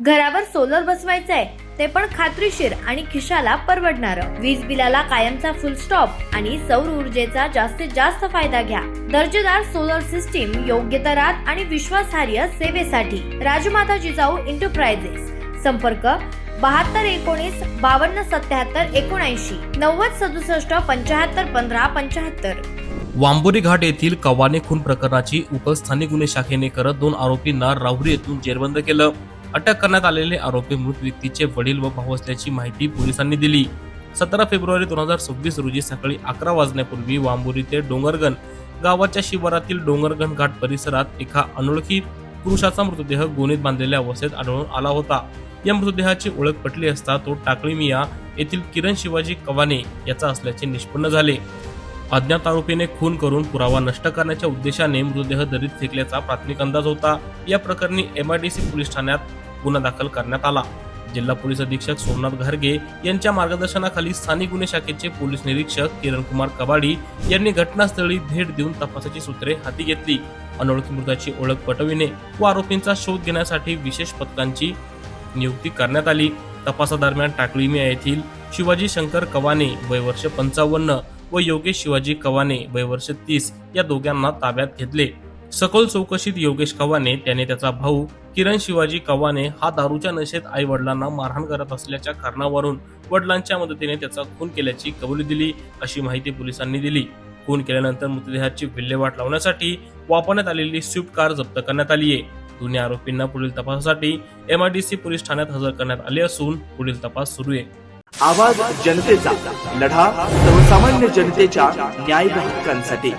घरावर सोलर बसवायचंय ते पण खात्रीशीर आणि खिशाला परवडणार. वीज बिलाला कायमचा फुल स्टॉप आणि सौर ऊर्जेचा जास्तीत जास्त फायदा घ्या. दर्जेदार सोलर सिस्टीम योग्य दरात आणि विश्वासार्ह सेवेसाठी. राजमाता जिजाऊ एंटरप्राइजेस संपर्क बहात्तर एकोणीस बावन्न सत्याहत्तर एकोणऐंशी. नव्वद सदुसष्ट पंचाहत्तर पंधरा पंचाहत्तर वांबोरी घाट येथील कवाने खून प्रकरणाची उकल स्थानिक गुन्हे शाखेने करत दोन आरोपींना राहुरी येथून जेरबंद केलं. अटक करण्यात आलेले आरोपी मृत व्यक्तीचे वडील व भाऊ असल्याची माहिती पोलिसांनी दिली. सतरा फेब्रुवारी दोन हजार सव्वीस रोजी सकाळी अकरा वाजण्यापूर्वी वांबोरी ते डोंगरगण गावाच्या शिवारातील डोंगरगण घाट परिसरात एका अनोळखी पुरुषाचा मृतदेह गोणीत बांधलेल्या अवस्थेत आढळून आला होता. या मृतदेहाची ओळख पटली असता तो टाकळी मिया येथील किरण शिवाजी कवाने याचा असल्याचे निष्पन्न झाले. अज्ञात आरोपीने खून करून पुरावा नष्ट करण्याच्या उद्देशाने मृतदेह दरीत फेकल्याचा प्राथमिक अंदाज होता. या प्रकरणी एमआयडीसी पोलीस ठाण्यात गुन्हा दाखल करण्यात आला. जिल्हा पोलीस अधीक्षक सोमनाथ घारगे यांच्या मार्गदर्शनाखाली स्थानिक गुन्हे शाखेचे पोलीस निरीक्षक किरण कुमार कबाडी यांनी घटनास्थळी भेट देऊन तपासाची सूत्रे हाती घेतली. अनोळखी मृताची ओळख पटविणे व आरोपींचा शोध घेण्यासाठी विशेष पथकांची नियुक्ती करण्यात आली. तपासादरम्यान टाकळीमिया येथील शिवाजी शंकर कवाने वय वर्ष पंचावन्न व योगेश शिवाजी कवाने वय वर्ष तीस या दोघांना ताब्यात घेतले. सखोल चौकशीत योगेश कवाने त्याने त्याचा भाऊ किरण शिवाजी कवाने हा दारूच्या नशेत आई वडिलांना मारहाण करत असल्याच्या कारणावरून वडिलांच्या मदतीने त्याचा खून केल्याची कबुली दिली अशी माहिती पोलिसांनी दिली. खून केल्यानंतर मृतदेहाची विल्हेवाट लावण्यासाठी वापरण्यात आलेली स्विफ्ट कार जप्त करण्यात आली आहे. दोन्ही आरोपींना पुढील तपासासाठी एमआयडीसी पोलीस ठाण्यात हजर करण्यात आले असून पुढील तपास सुरू आहे. आवाज जनतेचा लढा सर्वसामान्य जनतेच्या न्याय हक्कांसाठी